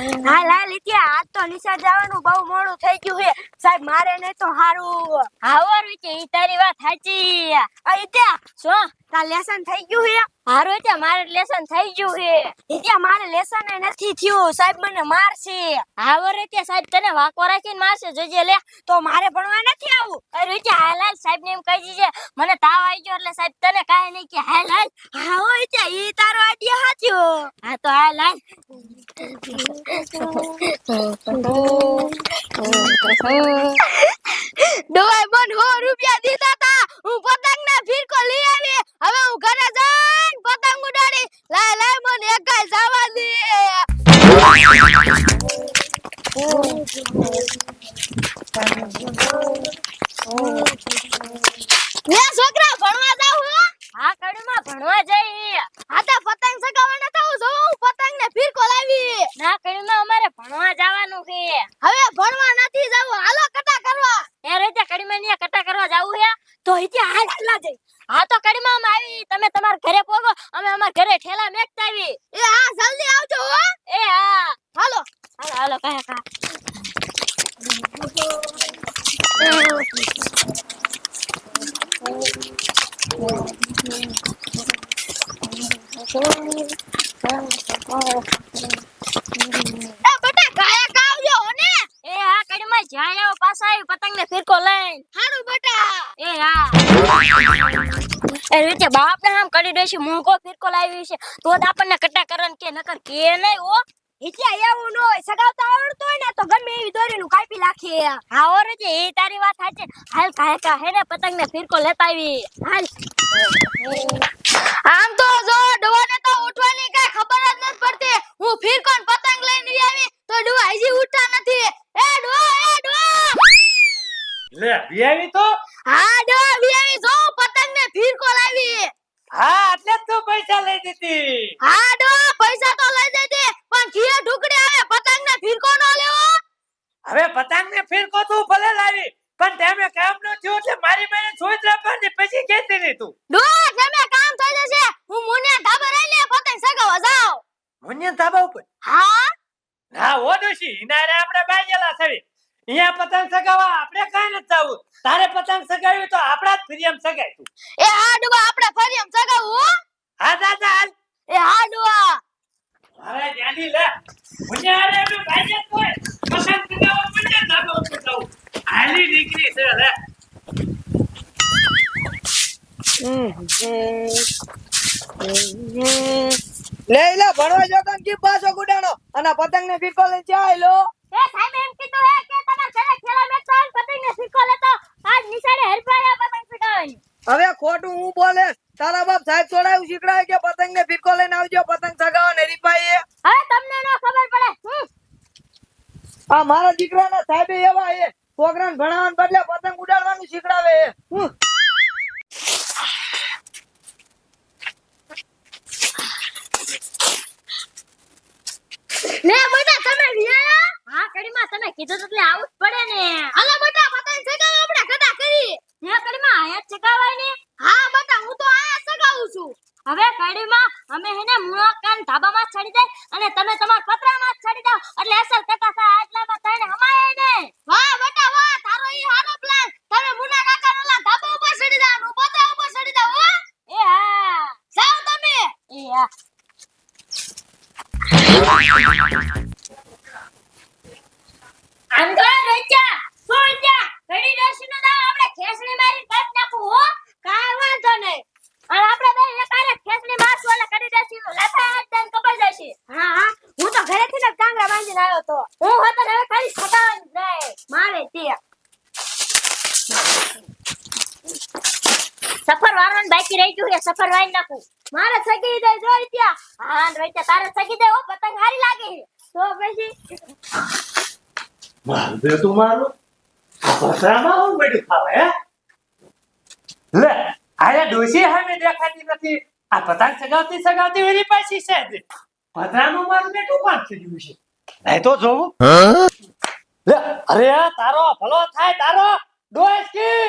હાલ હાલ ત્યાં આજ તો નિશાળ જવાનું બહુ મોડું થઈ ગયું છે. સાહેબ મારે નહીં તો હારું. હાવર ઈ તારી વાત સાચી. આ ઇત્યા શું? તાર લેસન થઈ ગયું છે? હારું છે મારે લેસન થઈ ગયું છે. ઇત્યા મારે લેસન નથી થયું. સાહેબ મને મારશે. હાવર છે સાહેબ તને વાકો રાખીને મારશે. જોજે લે. તો મારે ભણવા નથી આવું. અરે વિશે હાલ હાલ સાહેબ ને એમ કહી દીજે. મને તાવ આવી ગયો એટલે સાહેબ તને કાંઈ નહીં કે હાલ હાલ. હા હો ઇત્યા ઈ તારો આઈડિયા હાચ્યો હા તો હાલ હાલ. ડોય મન હો રૂપિયા દીધા લે છોકરા ભણવા જાવ હો. હા કડીમાં ભણવા જઈ. હા તો પતંગ ચગાવવાના થાઉ જો હું પતંગ ને ફિરકો લાવી. ના કડીમાં અમારે ભણવા જવાનું છે. હવે ભણવા નથી જવું હાલો કટા કરવા. એ રીતે કડીમાં ને કટા કરવા જાવું હે. તો ઈથી હાલ હાલા જઈ. હા તો કડીમાં આવી. તમે તમાર ઘરે પોગો અમે અમારા ઘરે ઠેલા મેકતા આવી. એ હા જલ્દી આવજો હો. એ હા. હાલો. હાલો હાલો કાયા કા જ્યાં પાછા પતંગ ને ફિરકો લઈને. હારું બટા. એ હા. એ રીતે બાપ ને આમ કરી દેશે મોંઘો ફિરકો લાવી છે. તો જ આપણને કટા કરન કે નકર કે નહીં હો. ઈથી એવું ન હોય સગાવતા આવડતો હોય ને તો ગમે એવી દોરીનું કાપી નાખીએ. હા ઓર છે એ તારી વાત સાચી. હાલ કાય કા હે ને પતંગ ને ફિરકો લેતા આવી. હાલ. આમ તો જો ડોને તો ઉઠવાની કઈ ખબર જ નથી પડતી. હું ફિરકોન પતંગ લઈને આવી તો ડુઆ હજી ઉઠતા નથી. એ ડુઆ એ ડુઆ લે આવી તો હા ડુઆ વિયાવી જો પતંગ ને ફિરકો લાવી હા એટલે જ તું પૈસા લઈ દીધી હા ડુઆ પૈસા તો લઈ જજે પણ ઘીએ ઢુકડી આવે પતંગ ને ફિરકો ન લેવો હવે પતંગ ને ફિરકો તું ભલે લાવી પણ તેમે કામ ન થયું એટલે મારી મેને સોચ રાખવાની પછી કેતી નહીં તું? ડો જમે કામ થઈ જશે હું મુને ધાબા રહીને પતંગ સગાવવા જાઉં. મુન્યા ધાબા ઉપર? હા. હા ઓ દોશી ઇનારે આપણે બાજેલા છે. અહીંયા પતંગ સગાવા આપણે કાઈ નથી જાવું. તારે પતંગ સગાવ્યું તો આપણા જ ફિરિયમ સગાય તું. એ હા ડો આપણે ફરી સગાવું હા. દાદા એ હા ડુઆ હવે ધ્યાની લે. જ હોય. પતંગ સગાવા મુન્યા ધાબા હાલી નીકળી છે લે. લે લે ભણવા જો કન કી પાછો ગુડાણો? અને પતંગ ને ચાય લો એ સાહેબ એમ કીધું હે કે તમારા ઘરે મેકતા હોય પતંગ ને ફિરકો લેતો. આજ નિશાળે હેલ્પ આયા પતંગ ચગાવવાની હવે ખોટું હું બોલે? તારા બાપ સાહેબ છોડાયું શીખડાય કે પતંગ ને ફિરકો લઈને આવજો પતંગ સગાવો ને રીપાઈએ. હવે તમને નો ખબર પડે. આ મારા દીકરાના સાહેબ એવા એ છોકરાને ભણાવવાને બદલે પતંગ ઉડાડવાનું શીખડાવે એ હું લે બેટા તમે વિયા હા કડીમાં તમે કીધું તો એટલે આવું જ પડે ને હાલો બેટા પતંગ સગાવ આપણે કદા કરી ને કડીમાં આયા જ ચગાવાય ને હા બેટા હું તો આયા સગાવું છું હવે કડીમાં અમે હેને મુળાકાન ધાબામાં જ ચડી જાય અને તમે તમારા પતરામાં જ ચડી જાવ એટલે અસર કટા થાય આટલામાં થઈને હમાય ને વાહ બેટા વાહ તારો ઈ હારો પ્લાન તમે મુના કાકા ઓલા ધાબા ઉપર ચડી જાવ હું પતરા ઉપર ચડી જાવ હો. એ હા. જાવ તમે. એ હા. આમ તો રોચ્યા સોચ્યા ઘડી ડોશી નો દાવ આપણે ખેસડી મારી કાઢ નાખું હો કાઈ વાંધો નહીં અને આપણે બે એકારે ખેસડી મારશું એટલે ઘડી ડોશી નો લાફા હાથ દઈને કપાઈ જશે હા હા હું તો ઘરેથી જ કાંગરા બાંધીને આવ્યો તો હું હતો ને હવે ખાલી સગાવાની નહીં મારે તે સફર વારવાનું બાકી રહી ગયું છે સફર વાઈ નાખું. મારે સગી દે જો ત્યાં હા રોચ્યા તારે સગી દે ઓ પતંગ હારી લાગે તો પછી માર દે તું મારું. પતરામાં હું બેઠું ખાવે હે? લે આયા ડોશી સામે દેખાતી નથી. આ પતંગ સગાવતી સગાવતી વેરી પાછી છે. પતરાનું મારું બેઠું પાંચ થઈ ગયું છે. નહીં તો જોવું. લે અરે તારો ભલો થાય તારો ડોશી.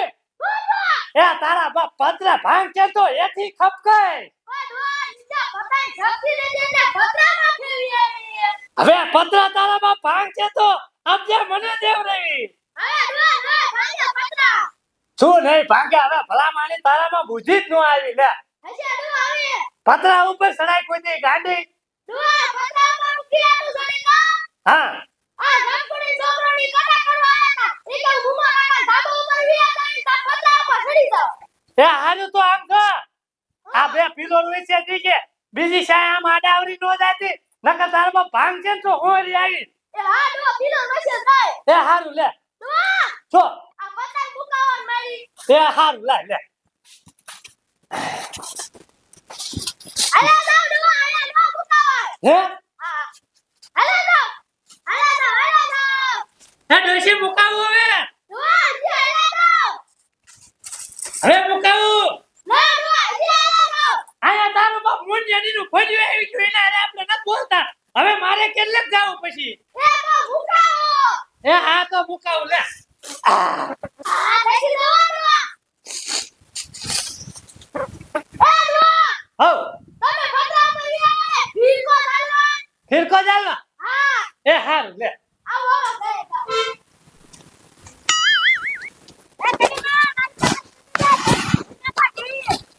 એ તારા બાપ પતરા ભાંગ છે તો એથી ખપકાય હવે પતરા તારામાં ભાંગ છે તો આપજે મને દેવ રેવી શું નહીં ભાંગે? હવે ભલા માની તારામાં બુદ્ધિ જ ન આવી. લે. પતરા ઉપર સડાઈ કોઈ દે ગાંડી હા. આ જમકુડી છોકરાની કથા કરવા આયા હતા. એ તો ગુમા કાકા ધાબા ઉપર વિયા જાય તા પતરા ઉપર સડી જાવ એ હારું તો આમ કર આ બે પીલો વિશે દીજે બીજી શાય આમ આડાવરી નો જાતી. નકર તારામાં ભાંગ છે તો હોરી આવી એ હા પીલો એ હારું લે. ડોહા જો. આ પતંગ મુકાવન મારી. એ હારું લે મુકાવન હે હા અલા જાવ અલા જાવ અલા જાવ એ ડોશી મુકાવું હવે ડોહા જે અલા જાવ હવે મુકાવું ના ડોહા જે અલા જાવ આયા તારો બાપ મુંડિયાની નું ફોડ્યું આવી ગયું એના હારે આપણે નથી બોલતા હવે મારે કેટલેક જાવ પછી એ તો મુકાવો એ હા તો મુકાવું લે આ આ દેખી દો ડોહા એ ડોહા હો તમે પતરા ઉપર વિયા ભીકો ચાલવા ફિરકો ચાલવા હા એ હારું લે આવો આવો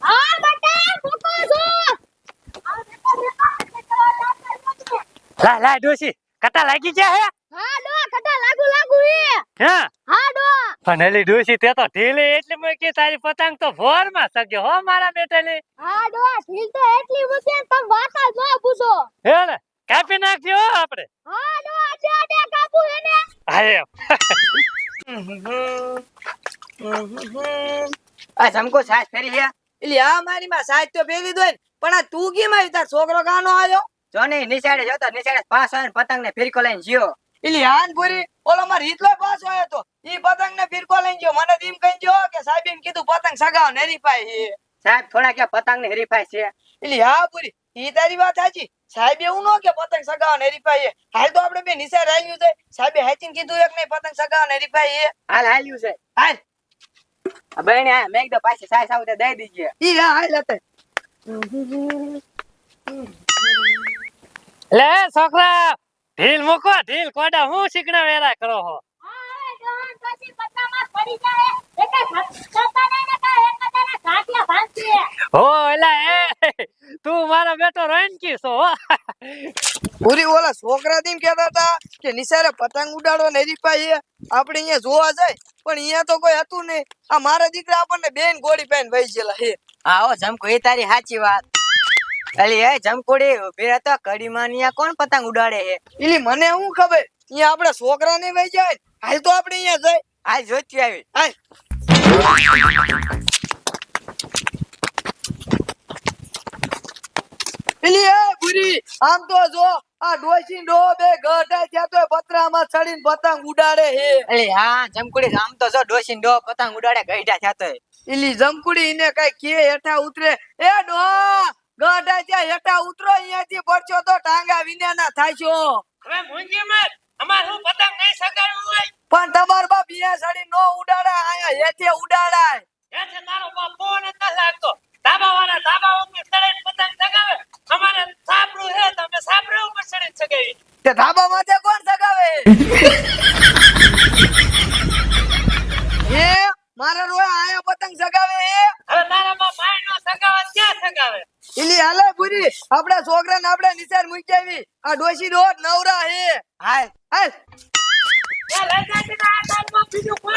હા બટા મૂકો છો લા લા ડોસી કટા લાગી ગયા હે? હા ડો કટા લાગુ લાગુ એ હે? હા ડો. પણ એલી ડોશી તે તો ઢીલી એટલે મેં કે તારી પતંગ તો ભોરમાં સગ્યો હો મારા બેટાની. હા ડો ઢીલ તો એટલી મૂકે ને વાતા વાત જ પૂછો. હે ને? કાપી નાખજો હો આપણે. હા ડો આજે આડે કાપુ હે હા એમ. આ સમકો સાસ ફેરી હે? એટલે આ મારી માં સાજ તો ફેરી દો પણ આ તું કેમ આવી? તાર છોકરો કાનો આવ્યો? જો ને નિશાળે જતો નિશાળે પાસ હોય પતંગ ને ફિરકો લઈને જીઓ એટલે હાન પૂરી ઓલો માર હિતલો પાસ આવ્યો તો ઈ પતંગ ને ફિરકો લઈને ગયો મને એમ કહી ગયો કે સાહેબ એમ કીધું પતંગ સગાવ ને છે. સાહેબ થોડા કે પતંગ ને હરીફાઈ છે. એટલે હા પૂરી ઈ તારી વાત સાચી. સાહેબ એવું નો કે પતંગ સગાવ નેરી પાય છે. હાલ તો આપણે બે નિશાળ આવ્યું છે. સાહેબે હાચીને કીધું એક નહીં પતંગ સગાવ ને પાય છે. હાલ હાલ્યું છે. હાલ. આ બહેને આ મેં કીધું પાછી સાસ આવતે દઈ દીજે. ઈ હા હાલ હતા લે છોકરા ઢીલ મૂકો ઢીલ કોડા હું શીખણા વેરા કરો હો? હો એલા એ તું મારો બેટો રોનકી છો પૂરી ઓલા છોકરા તેમ કહેતા હતા કે નિશારે પતંગ ઉડાડો નેરી પાય છે. આપણે અહીંયા જોવા જાય પણ અહીંયા તો કોઈ હતું નહીં. આ મારા દીકરા આપણને બેન ગોળી પહેન વહી ગયેલા હે આવો જમકો એ તારી સાચી વાત. અલી એ જમકોડી ઊભી રહેતો કડી માનિયા કોણ પતંગ ઉડાડે હે ઇલી મને શું ખબર? અહીંયા આપણે છોકરાને વહી જાય? હાલ તો આપણે અહીંયા જાય હાલ જોતી આવી. હાલ. ઇલી એ ભૂરી આમ તો જો આ ડોસી ડો બે ગઢા થયા તો પતરામાં ચડીને પતંગ ઉડાડે હે અલી હા જમકુડી આમ તો જો ડોસી ડો પતંગ ઉડાડે ગઈઢા તો એલી જમકુડી એને કઈ કે હેઠા ઉતરે. એ ડો! ગઢા હેઠા ઉતરો અહીંયાથી પડશો તો ટાંગા વિના થાશો હવે મુંજી મત અમાર હું પતંગ નહીં સગાડવું હોય? પણ તમાર બાપ અહીંયા સાડી નો ઉડાડા અહીંયા હેઠે ઉડાડાય. એટલે તારો બાપ ફોન જ ન લાગતો ધાબા વાળા ધાબા ઉપર ચડીને પતંગ સગાવે. અમારે સાપરું હે તમે સાપરા ઉપર ચડીને સગાવી. તે ધાબા માથે કોણ સગાવે? હે? મારા રોયા આયા પતંગ સગાવે હે? હવે તારા ઇલી હાલે પૂરી. આપડા છોકરા ને આપડે નિશાન મૂકી આ ડોશી રોડ નવરા હે. હાલ. હાલ. બીજું કોઈ